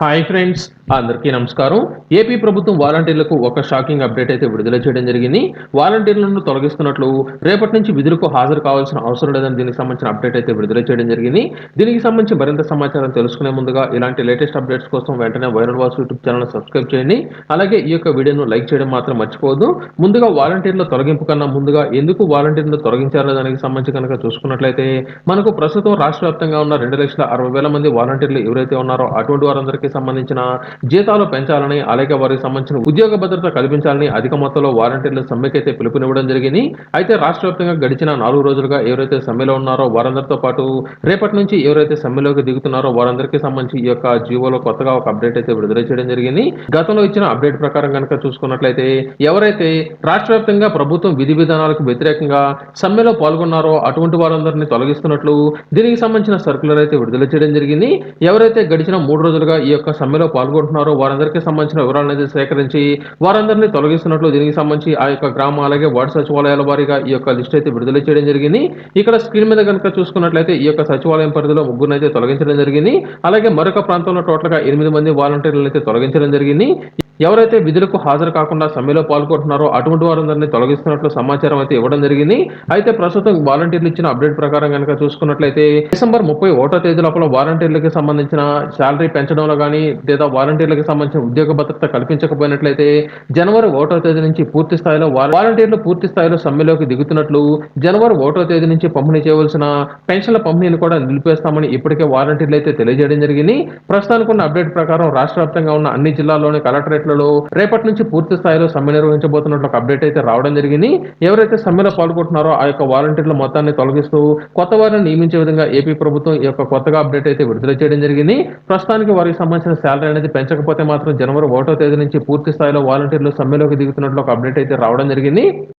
hi friends. అందరికీ నమస్కారం. AP ప్రభుత్వం వాలంటీర్లకు ఒక షాకింగ్ అప్డేట్ అయితే విడుదల చేయడం జరిగింది. వాలంటీర్లను తొలగిస్తున్నట్లు రేపటి నుంచి విధులకు హాజరు కావాల్సిన అవసరం లేదని దీనికి సంబంధించిన అప్డేట్ అయితే విడుదల చేయడం జరిగింది. దీనికి సంబంధించి మరింత సమాచారం తెలుసుకునే ముందుగా ఇలాంటి లేటెస్ట్ అప్డేట్స్ కోసం వెంటనే వైరల్ వాస్ యూట్యూబ్ ఛానల్ సబ్స్క్రైబ్ చేయండి. అలాగే ఈ యొక్క వీడియోను లైక్ చేయడం మాత్రం మర్చిపోవద్దు. ముందుగా వాలంటీర్ల తొలగింపు కన్నా ముందుగా ఎందుకు వాలంటీర్లు తొలగించారో దానికి సంబంధించి కనుక చూసుకున్నట్లయితే మనకు ప్రస్తుతం రాష్ట్ర వ్యాప్తంగా ఉన్న రెండు లక్షల అరవై వేల మంది వాలంటీర్లు ఎవరైతే ఉన్నారో అటువంటి వారందరికీ సంబంధించిన జీతాలు పెంచాలని అలాగే వారికి సంబంధించిన ఉద్యోగ భద్రత కల్పించాలని అధిక మొత్తంలో వాలంటీర్ల సమ్మెకైతే పిలుపునివ్వడం జరిగింది. అయితే రాష్ట్ర వ్యాప్తంగా గడిచిన నాలుగు రోజులుగా ఎవరైతే సమ్మెలో ఉన్నారో వారందరితో పాటు రేపటి నుంచి ఎవరైతే సమ్మెలోకి దిగుతున్నారో వారందరికీ సంబంధించి ఈ యొక్క జీవోలో కొత్తగా ఒక అప్డేట్ అయితే విడుదల చేయడం జరిగింది. గతంలో ఇచ్చిన అప్డేట్ ప్రకారం కనుక చూసుకున్నట్లయితే ఎవరైతే రాష్ట్ర వ్యాప్తంగా ప్రభుత్వం విధి విధానాలకు వ్యతిరేకంగా సమ్మెలో పాల్గొన్నారో అటువంటి వారందరినీ తొలగిస్తున్నట్లు దీనికి సంబంధించిన సర్కులర్ అయితే విడుదల చేయడం జరిగింది. ఎవరైతే గడిచిన మూడు రోజులుగా ఈ యొక్క సమ్మెలో పాల్గొంటున్నారో వారందరికీ సంబంధించిన వివరాలను అయితే సేకరించి వారందరినీ తొలగిస్తున్నట్లు దీనికి సంబంధించి ఆ యొక్క గ్రామ అలాగే వార్డు సచివాలయాల వారీగా ఈ యొక్క లిస్ట్ అయితే విడుదల చేయడం జరిగింది. ఇక్కడ స్క్రీన్ మీద కనుక చూసుకున్నట్లయితే ఈ యొక్క సచివాలయం పరిధిలో ముగ్గురు అయితే తొలగించడం జరిగింది. అలాగే మరొక ప్రాంతంలో టోటల్గా ఎనిమిది మంది వాలంటీర్లను అయితే తొలగించడం జరిగింది. ఎవరైతే విధులకు హాజరు కాకుండా సమ్మెలో పాల్గొంటున్నారో అటువంటి వారందరినీ తొలగిస్తున్నట్లు సమాచారం అయితే ఇవ్వడం జరిగింది. అయితే ప్రస్తుతం వాలంటీర్లు ఇచ్చిన అప్డేట్ ప్రకారం కనుక చూసుకున్నట్లయితే డిసెంబర్ ముప్పై ఒకటో తేదీ లోపల వాలంటీర్లకు సంబంధించిన శాలరీ పెంచడంలో కానీ లేదా వాలంటీర్లకు సంబంధించిన ఉద్యోగ భద్రత కల్పించకపోయినట్లయితే జనవరి ఒకటో తేదీ నుంచి పూర్తి స్థాయిలో వాలంటీర్లు పూర్తి స్థాయిలో సమ్మెలోకి దిగుతున్నట్లు జనవరి ఒకటో తేదీ నుంచి పంపిణీ చేయవలసిన పెన్షన్ల పంపిణీని కూడా నిలిపేస్తామని ఇప్పటికే వాలంటీర్లు అయితే తెలియజేయడం జరిగింది. ప్రస్తుతానికి ఉన్న అప్డేట్ ప్రకారం రాష్ట్ర వ్యాప్తంగా ఉన్న అన్ని జిల్లాల్లోని కలెక్టరేట్లలో రేపటి నుంచి పూర్తి స్థాయిలో సమ్మె నిర్వహించబోతున్నట్లు ఒక అప్డేట్ అయితే రావడం జరిగింది. ఎవరైతే సమ్మెలో పాల్గొంటున్నారో ఆ యొక్క వాలంటీర్ల మొత్తాన్ని తొలగిస్తూ కొత్త వారిని నియమించే విధంగా ఏపీ ప్రభుత్వం ఈ యొక్క కొత్తగా అప్డేట్ అయితే విడుదల చేయడం జరిగింది. ప్రస్తుతానికి వారికి సంబంధించిన శాలరీ అనేది పెంచకపోతే మాత్రం జనవరి ఒకటో తేదీ నుంచి పూర్తి స్థాయిలో వాలంటీర్లు సమ్మెలోకి దిగుతున్నట్లు ఒక అప్డేట్ అయితే రావడం జరిగింది.